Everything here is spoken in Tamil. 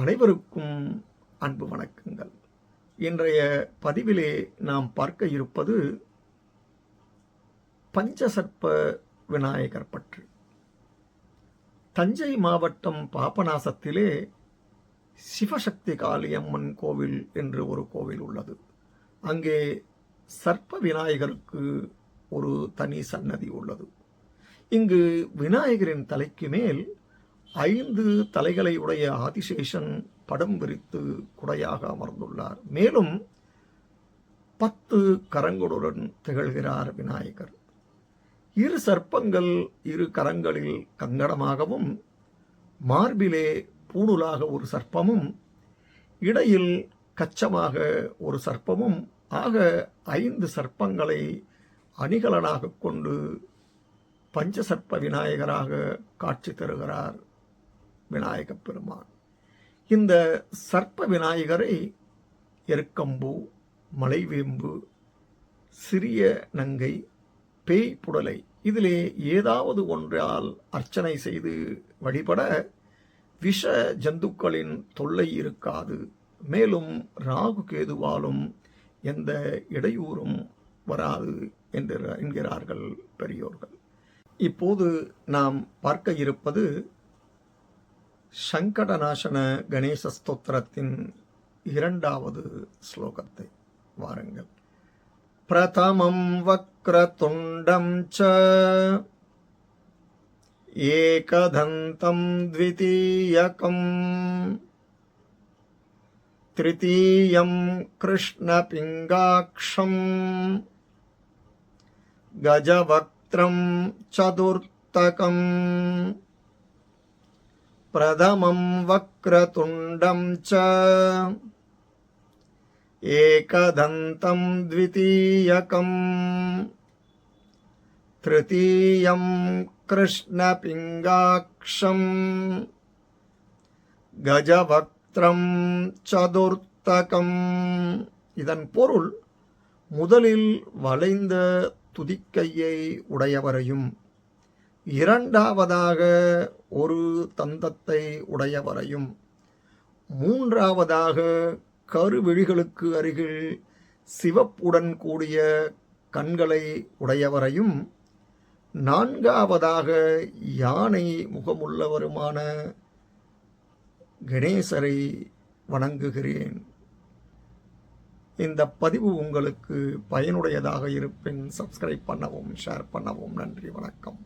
அனைவருக்கும் அன்பு வணக்கங்கள். இன்றைய பதிவிலே நாம் பார்க்க இருப்பது பஞ்சசர்ப்ப விநாயகர் பற்றி. தஞ்சை மாவட்டம் பாபநாசத்திலே சிவசக்தி காளியம்மன் கோவில் என்று ஒரு கோவில் உள்ளது. அங்கே சர்ப்ப விநாயகருக்கு ஒரு தனி சன்னதி உள்ளது. இங்கு விநாயகரின் தலைக்கு மேல் ஐந்து தலைகளை உடைய ஆதிசேஷன் படம் விரித்து குடையாக அமர்ந்துள்ளார். மேலும் பத்து கரங்களுடன் திகழ்கிறார் விநாயகர். இரு சர்ப்பங்கள் இரு கரங்களில் கங்கடமாகவும் மார்பிலே பூணுலாக ஒரு சர்ப்பமும் இடையில் கச்சமாக ஒரு சர்ப்பமும் ஆக ஐந்து சர்ப்பங்களை அணிகலனாக கொண்டு பஞ்சசர்ப்ப விநாயகராக காட்சி தருகிறார் விநாயகப் பெருமான். இந்த சர்ப்ப விநாயகரை எருக்கம்பூ மலைவேம்பு சிறிய நங்கை பேய் புடலை இதிலே ஏதாவது ஒன்றால் அர்ச்சனை செய்து வழிபட விஷ ஜந்துக்களின் தொல்லை இருக்காது. மேலும் ராகு கேதுவாலும் எந்த இடையூறும் வராது என்று என்கிறார்கள் பெரியோர்கள். இப்போது நாம் பார்க்க இருப்பது சங்கடநாசன கணேச ஸ்தோத்திரத்தின் இரண்டாவது ஸ்லோகத்தை வாருங்கள் பிரதமம் வக்ரதுண்டம் ச ஏகதந்தம் द्वितीयकम् तृतीयं कृष्णपिङ्गाक्षम् गजवक्त्रं चतुर्थकम् प्रथमं वक्रतुण्डं च एकदन्तं द्वितीयकम् तृतीयं कृष्णपिङ्गाक्षम् கஜவக்திரம் சதுர்த்தகம் இதன் பொருள் முதலில் வளைந்த துதிக்கையை உடையவரையும் இரண்டாவதாக ஒரு தந்தத்தை உடையவரையும் மூன்றாவதாக கருவிழிகளுக்கு அருகில் சிவப்புடன் கூடிய கண்களை உடையவரையும் நான்காவதாக யானை முகமுள்ளவருமான கணேசரை வணங்குகிறேன். இந்த பதிவு உங்களுக்கு பயனுடையதாக இருப்பின் சப்ஸ்கிரைப் பண்ணவும் ஷேர் பண்ணவும் நன்றி வணக்கம்.